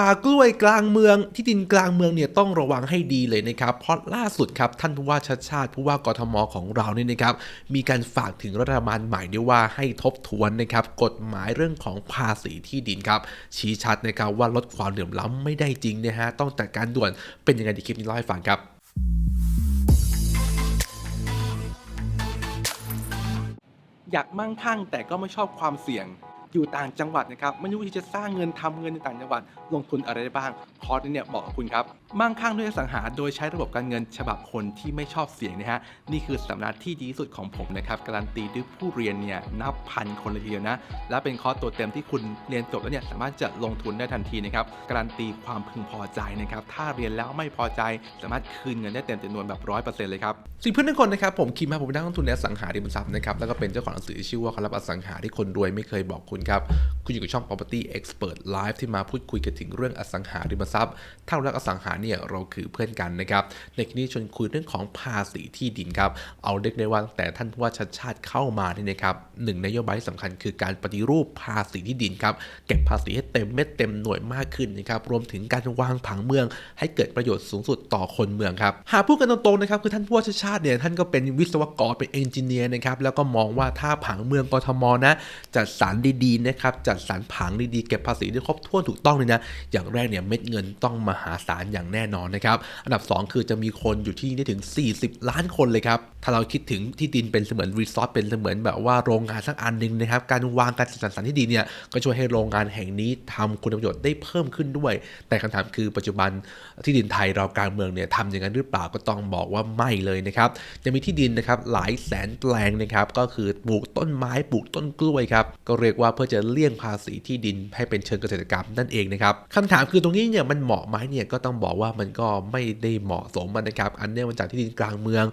ป่ากล้วยกลางเมือง ที่ดินกลางเมืองเนี่ยต้องระวังให้ดีเลยนะครับ เพราะล่าสุดครับท่านผู้ว่าชัดชาติผู้ว่ากทมของเราเนี่ยนะครับ มีการฝากถึงรัฐบาลใหม่ด้วยว่าให้ทบทวนนะครับกฎหมายเรื่องของภาษีที่ดินครับ ชี้ชัดนะครับว่าลดความเหลื่อมล้ำไม่ได้จริงนะฮะต้องจัดการด่วนเป็นยังไงดีคลิปนี้เล่าให้ฟังครับอยากมั่งคั่งแต่ก็ไม่ชอบความเสี่ยง อยู่ต่างจังหวัดนะครับไม่รู้ที่จะสร้างเงินทำเงินในต่างจังหวัดลงทุนอะไรได้บ้างคอร์สนี้เนี่ยเหมาะกับคุณครับ มั่งคั่งด้วยอสังหา โดยใช้ระบบการเงินฉบับคนที่ไม่ชอบเสี่ยงนะฮะ นี่คือสำนักที่ดีที่สุดของผมนะครับ การันตีด้วยผู้เรียนเนี่ยนับพันคนเลยทีเดียวนะ และเป็นคอร์สตัวเต็มที่คุณเรียนจบแล้วเนี่ยสามารถจะลงทุนได้ทันทีนะครับ การันตีความพึงพอใจนะครับ ถ้าเรียนแล้วไม่พอใจสามารถคืนเงินได้เต็มจำนวนแบบร้อยเปอร์เซ็นต์เลยครับสิ่งเพื่อนทุกคนนะครับผมคิมครับผมเป็นนักลงทุนในอสังหาริมทรัพย์นะครับแล้วก็เป็นเจ้าของหนังสือชื่อว่าคล็ดลับอสังหาที่คนรวยไม่เคยบอกคุณครับคุณอยู่กับช่อง property expert live ที่มาพูดคุยกันถึงเรื่องอสังหาริมทรัพย์ถ้าเรารักอสังหาเนี่ยเราคือเพื่อนกันนะครับในคลิปนี้ชวนคุยเรื่องของภาษีที่ดินครับเอาเรียกได้ว่าตั้งแต่ท่านผู้ว่าชัดชาติเข้ามาเนี่ยนะครับหนึ่งนโยบายที่สำคัญคือการปฏิรูปภาษีที่ดินครับเก็บภาษีให้เต็มเม็ดเต็มหน่วยมากขึ้นนะครับรวมถึงการวางผังเมือง ให้เกิดประโยชน์สูงสุดต่อคนเมืองครับหากพูดกันตรงๆนะครับคือท่านผู้ว่าชัดชาติเนี่ยท่านก็เป็นวิศวกรเป็นเอนจิเนียร์นะครับแล้วก็มองว่าถ้าผังเมืองกทมนะจัดสรรดีๆนะครับจัดสรรผังดีๆเก็บภาษีได้ครบถ้วนถูกต้องเลยนะอย่างแรกเนี่ยเม็ดเงินต้องมหาศาลอย่างแน่นอนนะครับ อันดับ 2 คือจะมีคนอยู่ที่นี่ได้ถึง 40 ล้านคนเลยครับ ถ้าเราคิดถึงที่ดินเป็นเสมือนรีสอร์ทเป็นเสมือนแบบว่าโรงงานสักอันหนึ่งนะครับ การวางการจัดสรรที่ดินเนี่ยก็ช่วยให้โรงงานแห่งนี้ทำคุณประโยชน์ได้เพิ่มขึ้นด้วย แต่คำถามคือปัจจุบันที่ดินไทยเราการเมืองเนี่ยทำอย่างนั้นหรือเปล่าก็ต้องบอกว่าไม่เลยนะครับจะมีที่ดินนะครับหลายแสนแปลงนะครับก็คือปลูกต้นไม้ปลูกต้นกล้วยครับก็เรียกว่าเพื่อจะเลี่ยงภาษีที่ดินให้เป็นเชิงเกษตรกรรมนั่นเองนะครับคำถามคือตรงนี้เนี่ยมันเหมาะไหมเนี่ยก็ต้องบอกว่ามันก็ไม่ได้เหมาะสมนะครับ อันเนื่องมาจากที่ดินกลางเมือง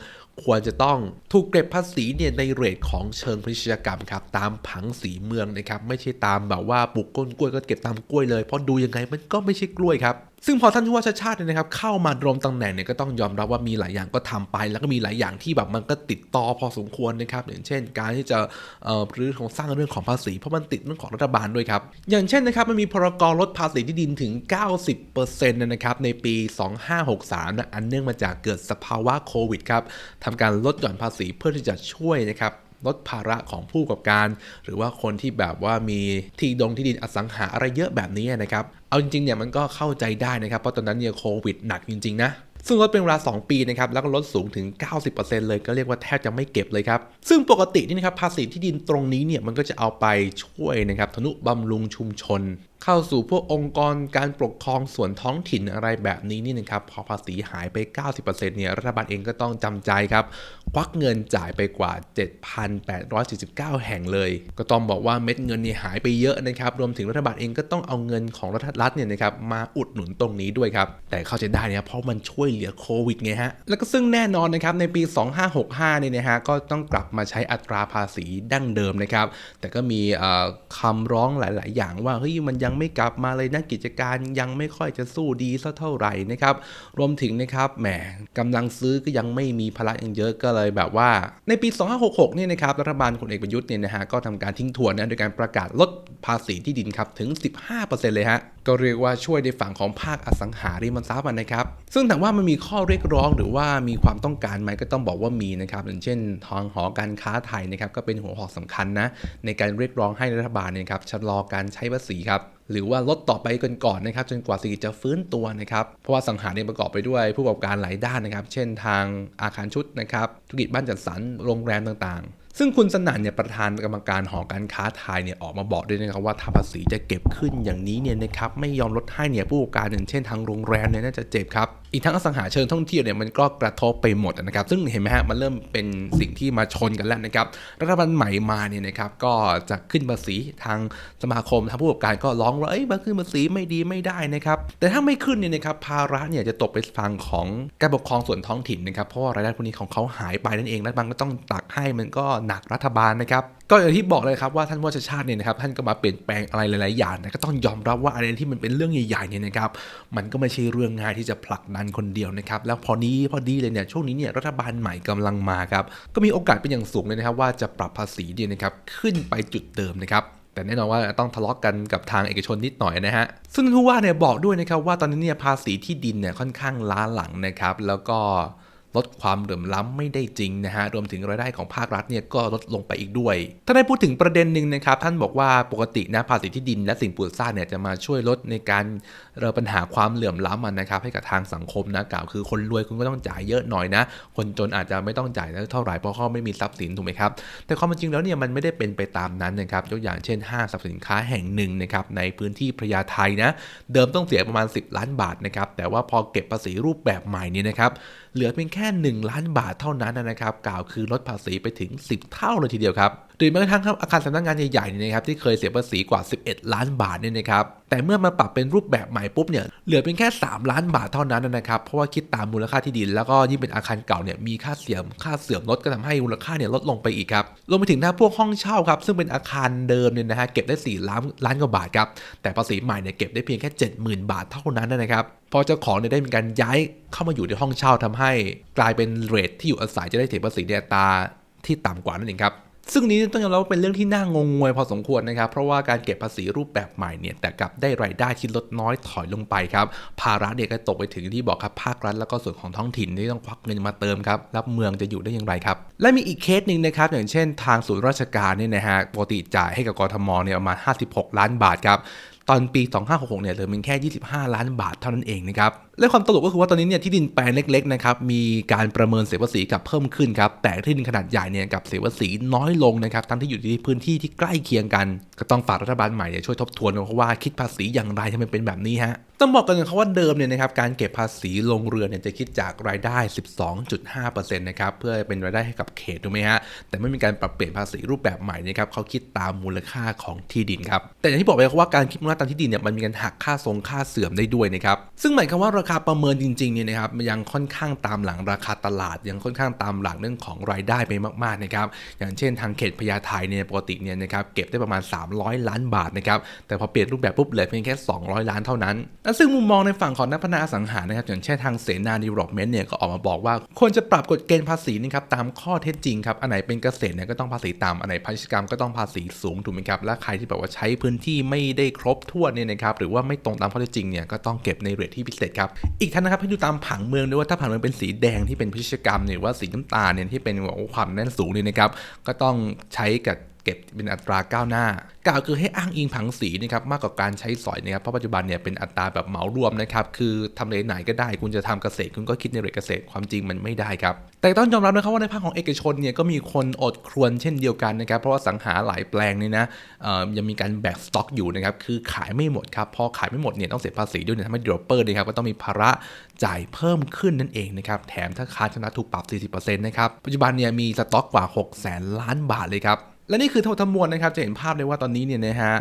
ควรจะต้องถูกเก็บภาษีเนี่ยในเรทของเชิงพิชกรรมครับตามผังสีเมืองนะครับไม่ใช่ตามแบบว่าปลูกก้นกล้วยก็เก็บตามกล้วยเลยเพราะดูยังไงมันก็ไม่ใช่กล้วยครับซึ่งพอท่านผู้ว่าชาติชาตินี่นะครับเข้ามาดมตำแหน่งเนี่ยก็ต้องยอมรับว่ามีหลายอย่างก็ทำไป แล้วก็มีหลายอย่างที่แบบมันก็ติดต่อพอสมควรนะครับอย่างเช่น การที่จะเอ่อรื้อโครงสร้างเรื่องของภาษีเพราะมันติดเรื่องของรัฐบาลด้วยครับอย่างเช่นนะครับมันมีพรกรลดภาษีที่ดินถึง 90%นะครับในปี 2563นะอันเนื่องมาจากเกิดสภาวะโควิดครับททำการลดหย่อนภาษีเพื่อที่จะช่วยนะครับลดภาระของผู้ประกอบการ หรือว่าคนที่แบบว่ามีที่ดงที่ดินอสังหาอะไรเยอะแบบนี้นะครับ เอาจริงๆเนี่ยมันก็เข้าใจได้นะครับ เพราะตอนนั้นเนี่ยโควิดหนักจริงๆนะซึ่งลดเป็นเวลา 2 ปีนะครับ แล้วก็ลดสูงถึง 90%เลยก็เรียกว่าแทบจะไม่เก็บเลยครับ ซึ่งปกตินี่นะครับภาษีที่ดินตรงนี้เนี่ยมันก็จะเอาไปช่วยนะครับทนุบำรุงชุมชน เข้าสู่พวกองค์กรการปกครองส่วนท้องถิ่นอะไรแบบนี้นี่นะครับพอภาษีหายไป 90%เนี่ยรัฐบาลเองก็ต้องจำใจครับ ควักเงินจ่ายไปกว่า 7,849 แห่งเลย ก็ต้องบอกว่าเม็ดเงินนี่หายไปเยอะนะครับรวมถึงรัฐบาลเองก็ต้องเอาเงินของรัฐรัฐเนี่ยนะครับมาอุดหนุนตรงนี้ด้วยครับแต่เข้าใจได้นะเพราะมันช่วยเหลือโควิดไงฮะแล้วก็ซึ่งแน่นอนนะครับในปี 2565เนี่ยนะฮะก็ต้องกลับมาใช้อัตราภาษีดั้งเดิมนะครับแต่ก็มีคำร้องหลาย ๆ อย่างว่าเฮ้ยมันยังไม่กลับมาเลยนะกิจการยังไม่ค่อยจะสู้ดีสักเท่าไหร่นะครับ รวมถึงนะครับแหมกำลังซื้อก็ยังไม่มีพละยังเยอะก็เลยแบบว่า ในปี 2566เนี่ยนะครับรัฐบาลพลเอกประยุทธ์เนี่ยนะฮะก็ทำการทิ้งทวนนะโดยการประกาศลดภาษีที่ดินครับถึง 15%เลยฮะก็เรียกว่าช่วยในฝั่งของภาคอสังหาริมทรัพย์นะครับ ซึ่งถามว่ามันมีข้อเรียกร้องหรือว่ามีความต้องการไหมก็ต้องบอกว่ามีนะครับอย่างเช่นทางหอการค้าไทยนะครับก็เป็นหัวหอกสำคัญนะในการเรียกร้องให้รัฐบาลเนี่ยครับชะลอการใช้ภาษีครับหรือว่าลดต่อไปกันก่อนนะครับจนกว่าเศรษฐกิจจะฟื้นตัวนะครับเพราะว่าสังหารเนี่ยประกอบไปด้วยผู้ประกอบการหลายด้านนะครับ เช่นทางอาคารชุดนะครับธุรกิจบ้านจัดสรรโรงแรมต่างๆ ซึ่งคุณสนั่นเนี่ยประธานกรรมการหอการค้าไทยเนี่ยออกมาบอกด้วยนะครับว่าถ้าภาษีจะเก็บขึ้นอย่างนี้เนี่ยนะครับไม่ยอมลดให้เนี่ยผู้ประกอบการอย่างเช่นทางโรงแรมเนี่ยน่าจะเจ็บครับอีกทั้งอสังหาเชิงท่องเที่ยวเนี่ยมันก็กระทบไปหมดนะครับ ซึ่งเห็นไหมฮะมันเริ่มเป็นสิ่งที่มาชนกันแล้วนะครับ รัฐบาลใหม่มาเนี่ยนะครับก็จะขึ้นภาษีทางสมาคมทางผู้ประกอบการก็ร้องว่าเอ้ยมาขึ้นภาษีไม่ดีไม่ได้นะครับ แต่ถ้าไม่ขึ้นเนี่ยนะครับภาระเนี่ยจะตกไปฝั่งของการปกครองส่วนท้องถิ่นนะครับเพราะว่ารายได้พวกนี้ของเขาหายไปนั่นเองรัฐบาลก็ต้องตักให้มันก็หนักรัฐบาลนะครับก็อย่างที่บอกเลยครับว่าท่านว่าชาชาติเนี่ยนะครับท่านก็มาเปลี่ยนแปลงอะไรหลาย ๆ อย่างนะก็ต้องยอมรับว่าอะไรที่มันเป็นเรื่องใหญ่ ๆ เนี่ยนะครับมันก็ไม่ใช่เรื่องง่ายที่จะผลักดันคนเดียวนะครับแล้วพอนี้พอดีเลยเนี่ยช่วงนี้เนี่ยรัฐบาลใหม่กำลังมาครับก็มีโอกาสเป็นอย่างสูงเลยนะครับว่าจะปรับภาษีเนี่ยนะครับขึ้นไปจุดเดิมนะครับแต่แน่นอนว่าต้องทะเลาะกันกับทางเอกชนนิดหน่อยนะฮะ ซึ่งผู้ว่าเนี่ยบอกด้วยนะครับว่าตอนนี้เนี่ยภาษีที่ดินเนี่ยค่อนข้างล้าหลังนะครับ แล้วก็ ลดความเหลื่อมล้ำไม่ได้จริงนะฮะรวมถึงรายได้ของภาครัฐเนี่ยก็ลดลงไปอีกด้วยท่านได้พูดถึงประเด็นหนึ่งนะครับท่านบอกว่าปกตินะภาษีที่ดินและสิ่งปลูกสร้างเนี่ยจะมาช่วยลดในการเอ่อปัญหาความเหลื่อมล้ำมันนะครับให้กับทางสังคมนะกล่าวคือคนรวยคุณก็ต้องจ่ายเยอะหน่อยนะ คนจนอาจจะไม่ต้องจ่ายเท่าไหร่เพราะเขาไม่มีทรัพย์สินถูกไหมครับแต่ความจริงแล้วเนี่ยมันไม่ได้เป็นไปตามนั้นนะครับยกอย่างเช่นห้างสรรพสินค้าแห่งหนึ่งนะครับในพื้นที่พญาไทนะเดิมต้องเสียประมาณ 10 ล้านบาทนะครับแต่ว่าพอเก็บภาษีรูปแบบใหม่นี้นะครับ เหลือเพียงแค่ 1 ล้านบาทเท่านั้นนะครับกล่าวคือลดภาษีไปถึง 10 เท่าเลยทีเดียวครับ หรือแม้กระทั่งอาคารสำนักงานใหญ่ๆเนี่ยนะครับที่เคยเสียภาษีกว่า 11 ล้านบาทเนี่ยนะครับแต่เมื่อมาปรับเป็นรูปแบบใหม่ปุ๊บเนี่ยเหลือเพียงแค่ 3 ล้านบาทเท่านั้นนะครับเพราะว่าคิดตามมูลค่าที่ดิน แล้วก็ยิ่งเป็นอาคารเก่าเนี่ยมีค่าเสื่อมค่าเสื่อมลดก็ทำให้มูลค่าเนี่ยลดลงไปอีกครับรวมไปถึงถ้าพวกห้องเช่าครับซึ่งเป็นอาคารเดิมเนี่ยนะฮะเก็บได้ 4 ล้านล้านกว่าบาทครับแต่ภาษีใหม่เนี่ยเก็บได้เพียงแค่ 70,000 บาทเท่านั้นนะครับพอเจ้าของเนี่ยได้มีการย้ายเข้ามาอยู่ในห้องเช่าทำให้ กลายเป็นเรทที่อยู่อาศัยจะได้เสียภาษีในอัตราที่ต่ำกว่านั่นเองครับ ซึ่งนี้ต้องยอมรับว่าเป็นเรื่องที่น่างงงวยพอสมควรนะครับ เพราะว่าการเก็บภาษีรูปแบบใหม่เนี่ยแต่กลับได้รายได้ที่ลดน้อยถอยลงไปครับภาระเนี่ยก็ตกไปถึงที่บอกครับภาครัฐแล้วก็ส่วนของท้องถิ่นที่ต้องควักเงินมาเติมครับแล้วเมืองจะอยู่ได้อย่างไรครับ และมีอีกเคสหนึ่งนะครับอย่างเช่น ทางศูนย์ราชการเนี่ยนะฮะปกติจ่ายให้กับกทมเนี่ยประมาณ 56 ล้านบาทครับตอนปี 2566เนี่ยเหลือเพียงแค่ 25 ล้านบาทเท่านั้นเองนะครับ และความตลกก็คือว่าตอนนี้เนี่ยที่ดินแปลงเล็กๆนะครับมีการประเมินเสียภาษีกับเพิ่มขึ้นครับแต่ที่ดินขนาดใหญ่เนี่ยกับเสียภาษีน้อยลงนะครับทั้งที่อยู่ในพื้นที่ที่ใกล้เคียงกัน ก็ต้องฝากรัฐบาลใหม่เนี่ยช่วยทบทวนเพราะว่าคิดภาษีอย่างไรทำไมเป็นแบบนี้ฮะต้องบอกกันนะครับว่าเดิมเนี่ยนะครับการเก็บภาษีลงเรือเนี่ยจะคิดจากรายได้ 12.5%นะครับเพื่อเป็นรายได้ให้กับเขตถูกไหมฮะแต่ไม่มีการปรับเปลี่ยนภาษีรูปแบบใหม่นะครับเขาคิดตามมูลค่าของที่ดินครับแต่อย่างที่บอกไปว่าการคิดมูลค่าตามที่ดินเนี่ยมันมีการหักค่าทรงค่าเสื่อมได้ด้วยนะครับซึ่งหมายความว่าราคาประเมินจริงๆเนี่ยนะครับยังค่อนข้างตามหลังราคาตลาด ยังค่อนข้างตามหลังเรื่องของรายได้ไปมากๆนะครับอย่างเช่นทางเขตพญาไทเนี่ยปกติเนี่ยนะครับเก็บได้ประมาณ 300 ล้านบาทนะครับแต่พอเปลี่ยนรูปแบบปุ๊บเหลือเพียงแค่ 200 ล้านเท่านั้นและซึ่งมุมมองในฝั่งของนักพัฒนาอสังหานะครับอย่างเช่นทางเสนาดีเวล็อปเมนต์เนี่ยก็ออกมาบอกว่าควรจะปรับกฎเกณฑ์ภาษีนะครับตามข้อเท็จจริงครับอันไหนเป็นเกษตรเนี่ยก็ต้องภาษีต่ำอันไหนพาณิชยกรรมก็ต้องภาษีสูงถูกไหมครับและใครที่แบบว่าใช้พื้นที่ไม่ได้ครบถ้วนเนี่ยนะครับหรือว่าไม่ตรงตามข้อเท็จจริงเนี่ยก็ต้องเก็บในเรทที่พิเศษครับอีกทั้งนะครับให้ดูตามผังเมืองด้วยว่าถ้าผังเมืองเป็นสีแดงที่เป็นพิชกรรมเนี่ยหรือว่าสีน้ำตาลเนี่ยที่เป็นความแน่นสูงเนี่ยนะครับก็ต้องใช้กับ เก็บเป็นอัตราก้าวหน้ากล่าวคือให้อ้างอิงผังสีนะครับมากกว่าการใช้สอยนะครับเพราะปัจจุบันเนี่ยเป็นอัตราแบบเหมารวมนะครับคือทำเลไหนก็ได้ คุณจะทำเกษตรคุณก็คิดในเรทเกษตรความจริงมันไม่ได้ครับแต่ต้องยอมรับนะครับว่าในภาคของเอกชนเนี่ยก็มีคนอดครวญเช่นเดียวกันนะครับเพราะว่าสังหาหลายแปลงเนี่ยนะยังมีการแบกสต็อกอยู่นะครับคือขายไม่หมดครับพอขายไม่หมดเนี่ยต้องเสียภาษีด้วยเนี่ยทำให้ดีเวลอปเปอร์นะครับก็ต้องมีภาระจ่ายเพิ่มขึ้นนั่นเองนะครับแถมถ้าค้าชนะถูกปรับ 40%นะครับปัจจุบันเนี่ยมีสต็อกกว่า6แสนล้านบาทเลยครับ และนี่คือทั้งหมดทั้งมวลนะครับจะเห็นภาพเลยว่าตอนนี้เนี่ยนะฮะ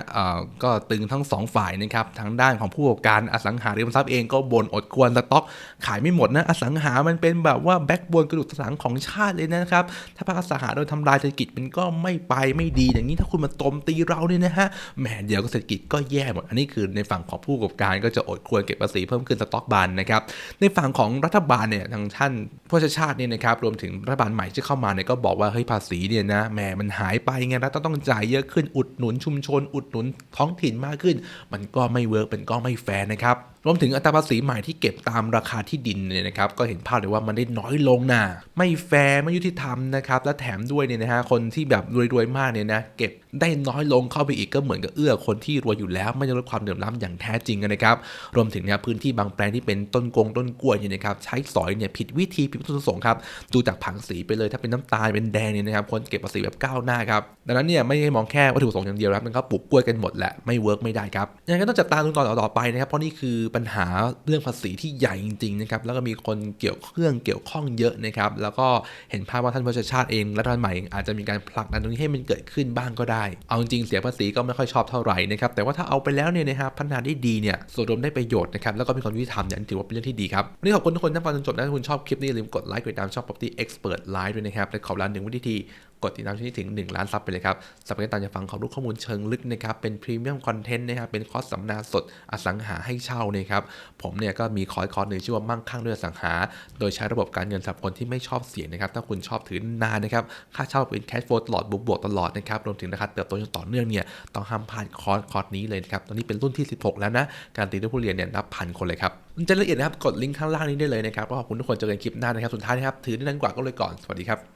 ก็ตึงทั้งสองฝ่ายนะครับทางด้านของผู้ประกอบการอสังหาริมทรัพย์เองก็บ่นอดควรสต็อก ขายไม่หมดนะอสังหามันเป็นแบบว่าแบ็กบนกระดูกสันหลังของชาติเลยนะครับถ้าภาคอสังหาโดนทำลายเศรษฐกิจมันก็ไม่ไปไม่ดี อย่างนี้ถ้าคุณมาโจมตีเราเนี่ยนะฮะแหมเดี๋ยวก็เศรษฐกิจก็แย่หมดอันนี้คือในฝั่งของผู้ประกอบการก็จะอดควรเก็บภาษีเพิ่มขึ้นสต็อกบานนะครับในฝั่งของรัฐบาลเนี่ยทางท่านผู้ชาชาติเนี่ยนะครับรวมถึงรัฐบาลใหม่ที่เข้ามาเนี่ยก็บอกว่าเฮ้ยภาษีเนี่ยนะแหมมันหายไปไงรัฐต้องจ่ายเยอะขึ้นอุดหนุนชุมชน อุดหนุนท้องถิ่นมากขึ้น มันก็ไม่เวิร์กเป็นก็ไม่แฟร์นะครับ รวมถึงอัตราภาษีใหม่ที่เก็บตามราคาที่ดินเนี่ยนะครับก็เห็นภาพเลยว่ามันได้น้อยลงนะไม่แฟร์ไม่ยุติธรรมนะครับและแถมด้วยเนี่ยนะฮะคนที่แบบรวยๆมากเนี่ยนะเก็บได้น้อยลงเข้าไปอีกก็เหมือนกับเอื้อคนที่รวยอยู่แล้วไม่ได้ลดความเหลื่อมล้ำอย่างแท้จริงนะครับรวมถึงเนี่ยพื้นที่บางแปลงที่เป็นต้นกงต้นกล้วยเนี่ยนะครับใช้สอยเนี่ยผิดวิธีผิดวัตถุประสงค์ครับดูจากผังสีไปเลยถ้าเป็นน้ำตาลเป็นแดงเนี่ยนะครับคนเก็บภาษีแบบก้าวหน้าครับดังนั้นเนี่ยไม่ได้มองแค่วัตถุประสงค์อย่างเดียวครับมันก็ปลูกกล้วยกันหมดแหละไม่เวิร์กไม่ได้ครับยังไงก็ต้องจับตาดูต่อต่อไปนะครับเพราะนี่คือปัญหาเรื่องภาษีที่ใหญ่จริงๆนะครับแล้วก็มีคนเกี่ยวเครื่องเกี่ยวข้องเยอะนะครับ แล้วก็เห็นภาพว่าท่านผู้ชาชาติเองรัฐบาลใหม่เองอาจจะมีการผลักดันตรงนี้ให้มันเกิดขึ้นบ้างก็ได้ เอาจริงๆเสียภาษีก็ไม่ค่อยชอบเท่าไหร่นะครับแต่ว่าถ้าเอาไปแล้วเนี่ยนะครับพัฒนาได้ดีเนี่ยส่วนรวมได้ประโยชน์นะครับแล้วก็มีความยุติธรรมเนี่ยถือว่าเป็นเรื่องที่ดีครับวันนี้ขอบคุณทุกคนที่ฟังจนจบนะถ้าคุณชอบคลิปนี้อย่าลืมกดไลค์กดติดตามช่อง Property Expert Live ด้วยนะครับและขอร้านหนึ่งวิธีกดติดตามช่องนี้ถึง 1 ล้านซับไปเลยครับสับไปตามจะฟังความรู้ข้อมูลเชิงลึกนะครับเป็นพรีเมียมคอนเทนต์นะครับเป็นคอร์สสัมมนาสดอสังหาให้เช่านะครับผมเนี่ยก็มีคอร์สคอร์สหนึ่งชื่อว่ามั่งคั่งด้วยอสังหา โดยใช้ระบบการเงินสำหรับคนที่ไม่ชอบเสี่ยงนะครับถ้าคุณชอบถือนานนะครับค่าเช่าเป็นแคชโฟลตลอดบวกตลอดนะครับรวมถึงราคาเติบโตอย่างต่อเนื่องเนี่ยต้องห้ามพลาดคอร์สคอร์สนี้เลยนะครับตอนนี้เป็นรุ่นที่ 16 แล้วนะการตีด้วยผู้เรียนเนี่ยนับพันคนเลยครับจะละเอียดนะครับกดลิงก์ข้างล่างนี้ได้เลยนะครับก็ขอบคุณทุกคนเจอกันคลิปหน้านะครับสุดท้ายนะครับถือได้นานกว่าก็เลยก่อนสวัสดีครับ